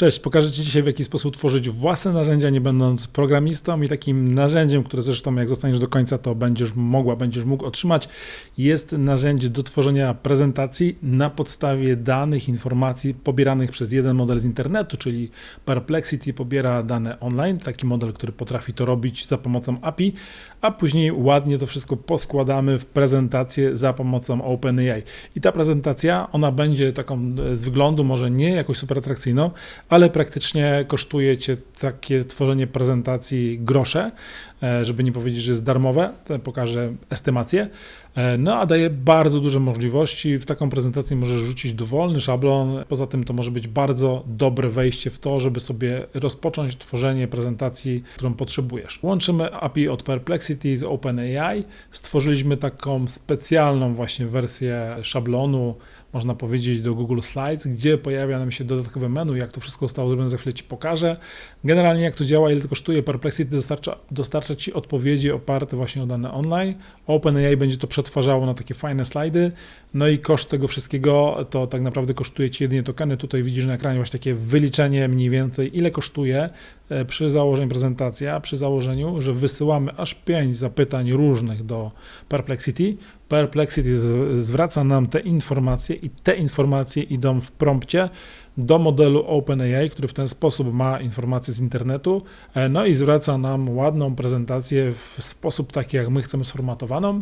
Cześć, pokażę Ci dzisiaj w jaki sposób tworzyć własne narzędzia, nie będąc programistą. I takim narzędziem, które zresztą jak zostaniesz do końca, to będziesz mogła, będziesz mógł otrzymać, jest narzędzie do tworzenia prezentacji na podstawie danych, informacji pobieranych przez jeden model z internetu, czyli Perplexity pobiera dane online, taki model, który potrafi to robić za pomocą API, a później ładnie to wszystko poskładamy w prezentację za pomocą OpenAI. I ta prezentacja, ona będzie taką z wyglądu może nie jakoś super atrakcyjną, ale praktycznie kosztuje cię takie tworzenie prezentacji grosze, e, żeby nie powiedzieć, że jest darmowe, pokażę estymację, e, no a daje bardzo duże możliwości. W taką prezentację możesz rzucić dowolny szablon, poza tym to może być bardzo dobre wejście w to, żeby sobie rozpocząć tworzenie prezentacji, którą potrzebujesz. Łączymy API od Perplexity z OpenAI, stworzyliśmy taką specjalną właśnie wersję szablonu, można powiedzieć, do Google Slides, gdzie pojawia nam się dodatkowe menu, jak to wszystko zostało zrobione, za chwilę Ci pokażę. Generalnie jak to działa, ile to kosztuje, Perplexity dostarcza, dostarcza Ci odpowiedzi oparte właśnie o dane online. OpenAI będzie to przetwarzało na takie fajne slajdy, no i koszt tego wszystkiego to tak naprawdę kosztuje Ci jedynie tokeny. Tutaj widzisz na ekranie właśnie takie wyliczenie mniej więcej, ile kosztuje e, przy założeniu prezentacja, przy założeniu, że wysyłamy aż 5 zapytań różnych do Perplexity, Perplexity zwraca nam te informacje i te informacje idą w prompcie do modelu OpenAI, który w ten sposób ma informacje z internetu, e, no i zwraca nam ładną prezentację w sposób taki, jak my chcemy sformatowaną.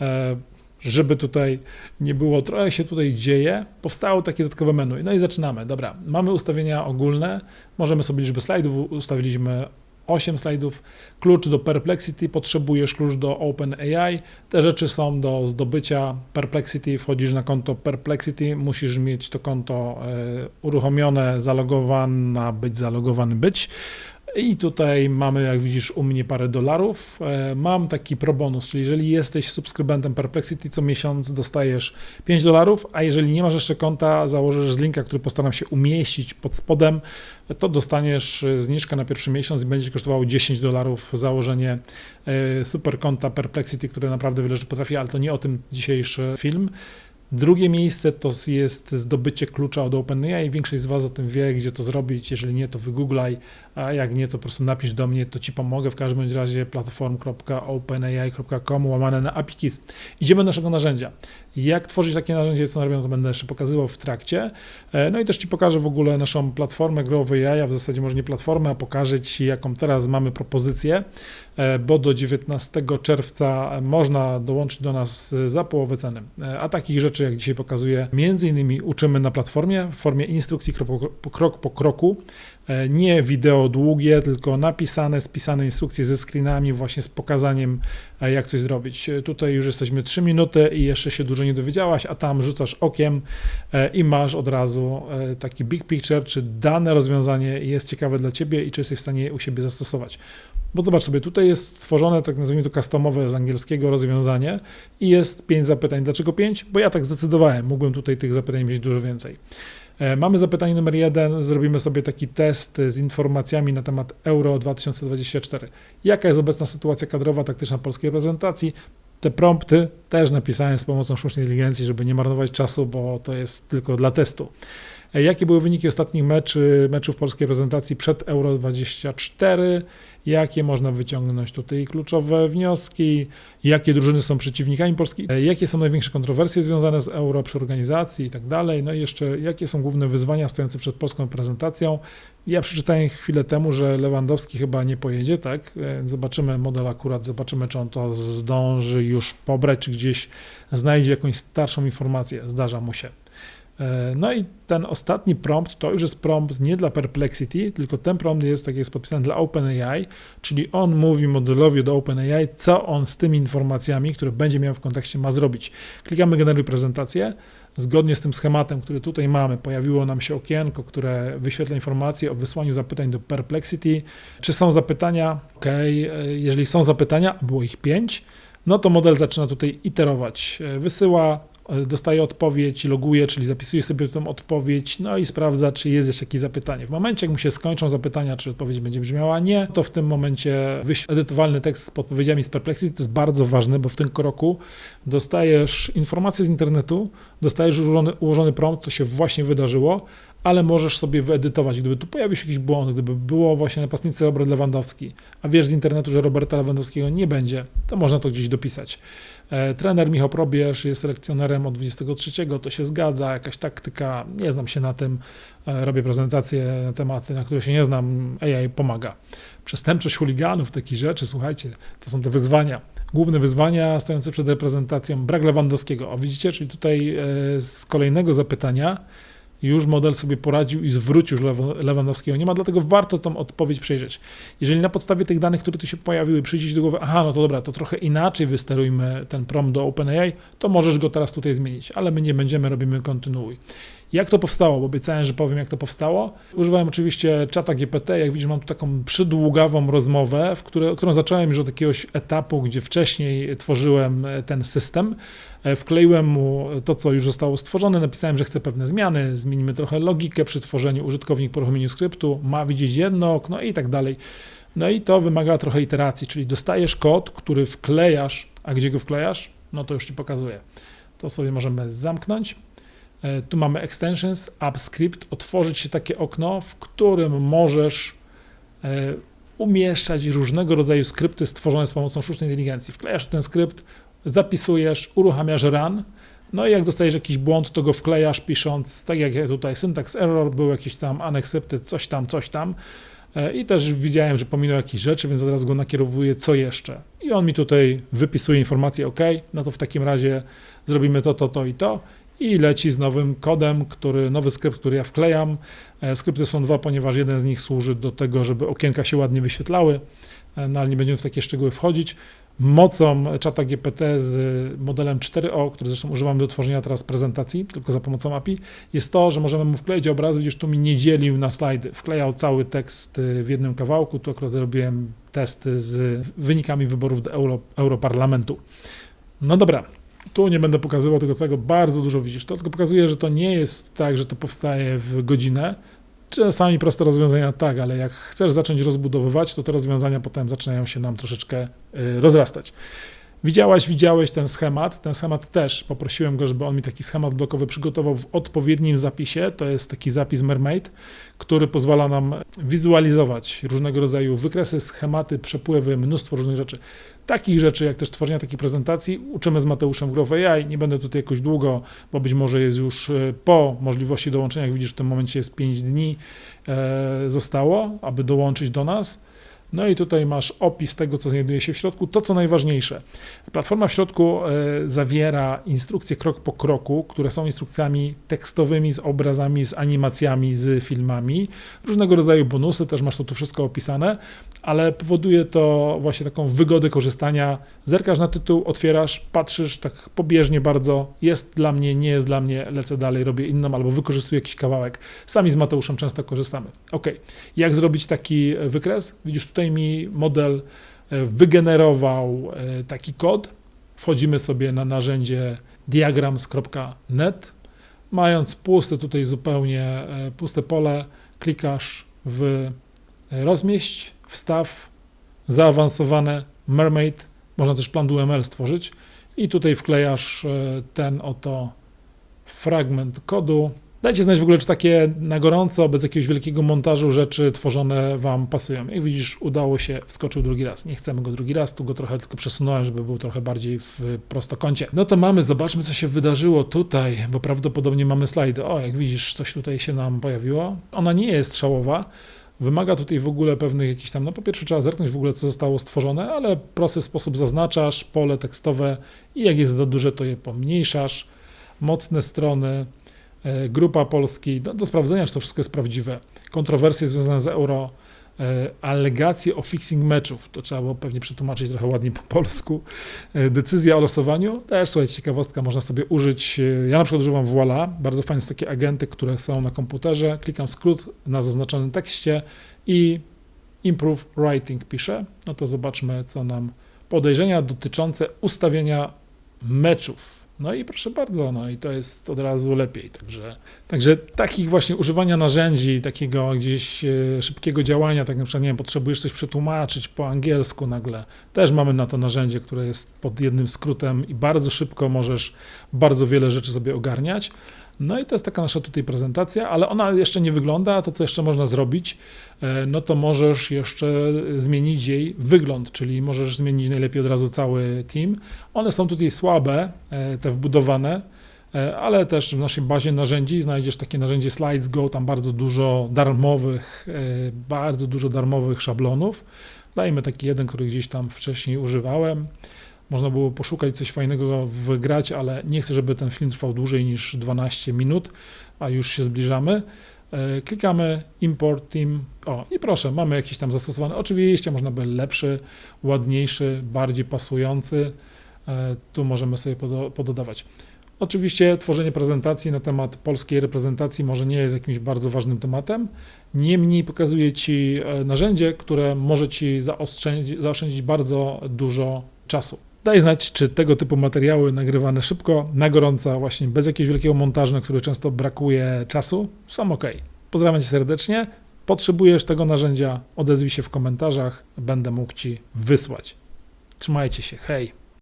E, żeby tutaj nie było, trochę się tutaj dzieje, powstało takie dodatkowe menu. No i zaczynamy. Dobra, mamy ustawienia ogólne, możemy sobie liczbę slajdów, ustawiliśmy 8 slajdów. Klucz do Perplexity, potrzebujesz klucz do OpenAI. Te rzeczy są do zdobycia Perplexity. Wchodzisz na konto Perplexity, musisz mieć to konto e, uruchomione, zalogowane, być zalogowany, być. I tutaj mamy, jak widzisz, u mnie parę dolarów. E, mam taki pro bonus, czyli jeżeli jesteś subskrybentem Perplexity, co miesiąc dostajesz 5 dolarów, a jeżeli nie masz jeszcze konta, założysz z linka, który postaram się umieścić pod spodem, to dostaniesz zniżkę na pierwszy miesiąc i będzie kosztowało 10 dolarów założenie e, super konta Perplexity, które naprawdę wiele rzeczy potrafi, ale to nie o tym dzisiejszy film. Drugie miejsce to jest zdobycie klucza od OpenAI. Większość z Was o tym wie, gdzie to zrobić. Jeżeli nie, to wygooglaj, a jak nie, to po prostu napisz do mnie, to Ci pomogę. W każdym razie platform.openai.com łamane na APIKIS. Idziemy do naszego narzędzia. Jak tworzyć takie narzędzie, co robią, to będę jeszcze pokazywał w trakcie. E, no i też Ci pokażę w ogóle naszą platformę Grow AI, a w zasadzie może nie platformę, a pokażę Ci, jaką teraz mamy propozycję, e, bo do 19 czerwca można dołączyć do nas za połowę ceny. E, a takich rzeczy, jak dzisiaj pokazuję, między innymi uczymy na platformie w formie instrukcji krok po, krok po kroku, nie wideo długie, tylko napisane, spisane instrukcje ze screenami, właśnie z pokazaniem, e, jak coś zrobić. E, tutaj już jesteśmy 3 minuty i jeszcze się dużo nie dowiedziałaś, a tam rzucasz okiem i masz od razu taki big picture, czy dane rozwiązanie jest ciekawe dla Ciebie i czy jesteś w stanie u siebie zastosować. Bo zobacz sobie, tutaj jest stworzone, tak nazwijmy to customowe z angielskiego rozwiązanie i jest 5 zapytań. Dlaczego 5? Bo ja tak zdecydowałem, mógłbym tutaj tych zapytań mieć dużo więcej. E, mamy zapytanie numer jeden, zrobimy sobie taki test z informacjami na temat Euro 2024. Jaka jest obecna sytuacja kadrowa, taktyczna polskiej reprezentacji? Te prompty też napisałem z pomocą sztucznej inteligencji, żeby nie marnować czasu, bo to jest tylko dla testu. E, jakie były wyniki ostatnich meczy, meczów polskiej reprezentacji przed Euro 24? Jakie można wyciągnąć tutaj kluczowe wnioski? Jakie drużyny są przeciwnikami Polski? E, jakie są największe kontrowersje związane z Euro przy organizacji i tak dalej? No i jeszcze jakie są główne wyzwania stojące przed polską reprezentacją? Ja przeczytałem chwilę temu, że Lewandowski chyba nie pojedzie, tak? E, zobaczymy model akurat, zobaczymy, czy on to zdąży już pobrać, czy gdzieś znajdzie jakąś starszą informację. Zdarza mu się. E, no i ten ostatni prompt to już jest prompt nie dla Perplexity, tylko ten prompt jest, tak jest podpisany dla OpenAI, czyli on mówi modelowi do OpenAI, co on z tymi informacjami, które będzie miał w kontekście, ma zrobić. Klikamy generuj prezentację. Zgodnie z tym schematem, który tutaj mamy, pojawiło nam się okienko, które wyświetla informacje o wysłaniu zapytań do Perplexity. Czy są zapytania? OK, e, jeżeli są zapytania, było ich pięć, no to model zaczyna tutaj iterować. E, wysyła dostaje odpowiedź, loguje, czyli zapisuje sobie tę odpowiedź, no i sprawdza, czy jest jeszcze jakieś zapytanie. W momencie, jak mu się skończą zapytania, czy odpowiedź będzie brzmiała nie, to w tym momencie edytowalny tekst z podpowiedziami z Perplexity. To jest bardzo ważne, bo w tym kroku dostajesz informacje z internetu, dostajesz ułożony, ułożony prompt, to się właśnie wydarzyło, ale możesz sobie wyedytować. Gdyby tu pojawił się jakiś błąd, gdyby było właśnie napastnicy Robert Lewandowski, a wiesz z internetu, że Roberta Lewandowskiego nie będzie, to można to gdzieś dopisać. E, trener Michał Probierz jest selekcjonerem od 23, to się zgadza, jakaś taktyka, nie znam się na tym, e, robię prezentacje na tematy, na które się nie znam, AI pomaga. Przestępczość chuliganów, takie rzeczy, słuchajcie, to są te wyzwania. Główne wyzwania stojące przed reprezentacją, brak Lewandowskiego. O widzicie, czyli tutaj e, z kolejnego zapytania już model sobie poradził i zwrócił już Lewandowskiego nie ma, dlatego warto tą odpowiedź przejrzeć. Jeżeli na podstawie tych danych, które tu się pojawiły, przyjdzie do głowy, aha, no to dobra, to trochę inaczej wysterujmy ten prom do OpenAI, to możesz go teraz tutaj zmienić, ale my nie będziemy, robimy kontynuuj. Jak to powstało? Bo obiecałem, że powiem, jak to powstało. Używałem oczywiście czata GPT. Jak widzisz, mam tu taką przydługawą rozmowę, w które, którą zacząłem już od jakiegoś etapu, gdzie wcześniej tworzyłem ten system. E, wkleiłem mu to, co już zostało stworzone. Napisałem, że chcę pewne zmiany. Zmienimy trochę logikę przy tworzeniu. Użytkownik po uruchomieniu skryptu ma widzieć jedno okno i tak dalej. No i to wymaga trochę iteracji, czyli dostajesz kod, który wklejasz, a gdzie go wklejasz? No to już ci pokazuję. To sobie możemy zamknąć. E, tu mamy extensions, AppScript, otworzyć się takie okno, w którym możesz e, umieszczać różnego rodzaju skrypty stworzone z pomocą sztucznej inteligencji. Wklejasz ten skrypt, zapisujesz, uruchamiasz run, no i jak dostajesz jakiś błąd, to go wklejasz pisząc, tak jak tutaj syntax error, był jakiś tam unaccepted, coś tam, coś tam. E, I też widziałem, że pominął jakieś rzeczy, więc od razu go nakierowuję, co jeszcze. I on mi tutaj wypisuje informację, OK, no to w takim razie zrobimy to, to, to i to i leci z nowym kodem, który, nowy skrypt, który ja wklejam. E, skrypty są dwa, ponieważ jeden z nich służy do tego, żeby okienka się ładnie wyświetlały, e, no ale nie będziemy w takie szczegóły wchodzić. Mocą czata GPT z modelem 4O, który zresztą używamy do tworzenia teraz prezentacji, tylko za pomocą API, jest to, że możemy mu wkleić obraz, widzisz, tu mi nie dzielił na slajdy, wklejał cały tekst w jednym kawałku, tu akurat robiłem testy z wynikami wyborów do Euro, Europarlamentu. No dobra, tu nie będę pokazywał tego całego, bardzo dużo widzisz. To tylko pokazuje, że to nie jest tak, że to powstaje w godzinę. Czasami proste rozwiązania tak, ale jak chcesz zacząć rozbudowywać, to te rozwiązania potem zaczynają się nam troszeczkę y, rozrastać. Widziałaś, widziałeś ten schemat. Ten schemat też poprosiłem go, żeby on mi taki schemat blokowy przygotował w odpowiednim zapisie. To jest taki zapis Mermaid, który pozwala nam wizualizować różnego rodzaju wykresy, schematy, przepływy, mnóstwo różnych rzeczy. Takich rzeczy, jak też tworzenia takiej prezentacji, uczymy z Mateuszem w Growth AI. Nie będę tutaj jakoś długo, bo być może jest już e, po możliwości dołączenia. Jak widzisz, w tym momencie jest 5 dni e, zostało, aby dołączyć do nas. No i tutaj masz opis tego, co znajduje się w środku. To, co najważniejsze, platforma w środku e, zawiera instrukcje krok po kroku, które są instrukcjami tekstowymi, z obrazami, z animacjami, z filmami. Różnego rodzaju bonusy, też masz to tu wszystko opisane, ale powoduje to właśnie taką wygodę korzystania. Zerkasz na tytuł, otwierasz, patrzysz tak pobieżnie bardzo, jest dla mnie, nie jest dla mnie, lecę dalej, robię inną albo wykorzystuję jakiś kawałek. Sami z Mateuszem często korzystamy. Ok, jak zrobić taki wykres? Widzisz tutaj mi model e, wygenerował e, taki kod. Wchodzimy sobie na narzędzie diagrams.net. Mając puste tutaj zupełnie e, puste pole, klikasz w rozmieść, wstaw, zaawansowane Mermaid, można też plan UML stworzyć i tutaj wklejasz ten oto fragment kodu, Dajcie znać w ogóle, czy takie na gorąco, bez jakiegoś wielkiego montażu rzeczy tworzone Wam pasują. Jak widzisz, udało się, wskoczył drugi raz. Nie chcemy go drugi raz, tu go trochę tylko przesunąłem, żeby był trochę bardziej w prostokącie. No to mamy, zobaczmy, co się wydarzyło tutaj, bo prawdopodobnie mamy slajdy. O, jak widzisz, coś tutaj się nam pojawiło. Ona nie jest szałowa. Wymaga tutaj w ogóle pewnych jakichś tam, no po pierwsze trzeba zerknąć w ogóle, co zostało stworzone, ale prosty sposób zaznaczasz pole tekstowe i jak jest za duże, to je pomniejszasz. Mocne strony, grupa Polski, do, do sprawdzenia, czy to wszystko jest prawdziwe, kontrowersje związane z euro, e, alegacje o fixing meczów, to trzeba było pewnie przetłumaczyć trochę ładniej po polsku, e, decyzja o losowaniu, też słuchajcie, ciekawostka, można sobie użyć, ja na przykład używam Voila, bardzo fajne są takie agenty, które są na komputerze, klikam skrót na zaznaczonym tekście i improve writing piszę, no to zobaczmy, co nam podejrzenia dotyczące ustawienia meczów no i proszę bardzo, no i to jest od razu lepiej. Także, także takich właśnie używania narzędzi, takiego gdzieś e, szybkiego działania, tak na przykład, nie wiem, potrzebujesz coś przetłumaczyć po angielsku nagle, też mamy na to narzędzie, które jest pod jednym skrótem i bardzo szybko możesz bardzo wiele rzeczy sobie ogarniać. No i to jest taka nasza tutaj prezentacja, ale ona jeszcze nie wygląda, to co jeszcze można zrobić, e, no to możesz jeszcze zmienić jej wygląd, czyli możesz zmienić najlepiej od razu cały team. One są tutaj słabe, e, te wbudowane, e, ale też w naszej bazie narzędzi znajdziesz takie narzędzie Slides Go, tam bardzo dużo darmowych, bardzo dużo darmowych szablonów. Dajmy taki jeden, który gdzieś tam wcześniej używałem. Można było poszukać coś fajnego, wygrać, ale nie chcę, żeby ten film trwał dłużej niż 12 minut, a już się zbliżamy. E, klikamy Import Team. O, i proszę, mamy jakiś tam zastosowany. Oczywiście można by lepszy, ładniejszy, bardziej pasujący. E, tu możemy sobie pododawać. Oczywiście tworzenie prezentacji na temat polskiej reprezentacji może nie jest jakimś bardzo ważnym tematem, niemniej pokazuje Ci e, narzędzie, które może Ci zaoszczędzić bardzo dużo czasu. Daj znać, czy tego typu materiały nagrywane szybko, na gorąco, właśnie bez jakiegoś wielkiego montażu, na który często brakuje czasu, są ok. Pozdrawiam Cię serdecznie. Potrzebujesz tego narzędzia, odezwij się w komentarzach, będę mógł Ci wysłać. Trzymajcie się, hej!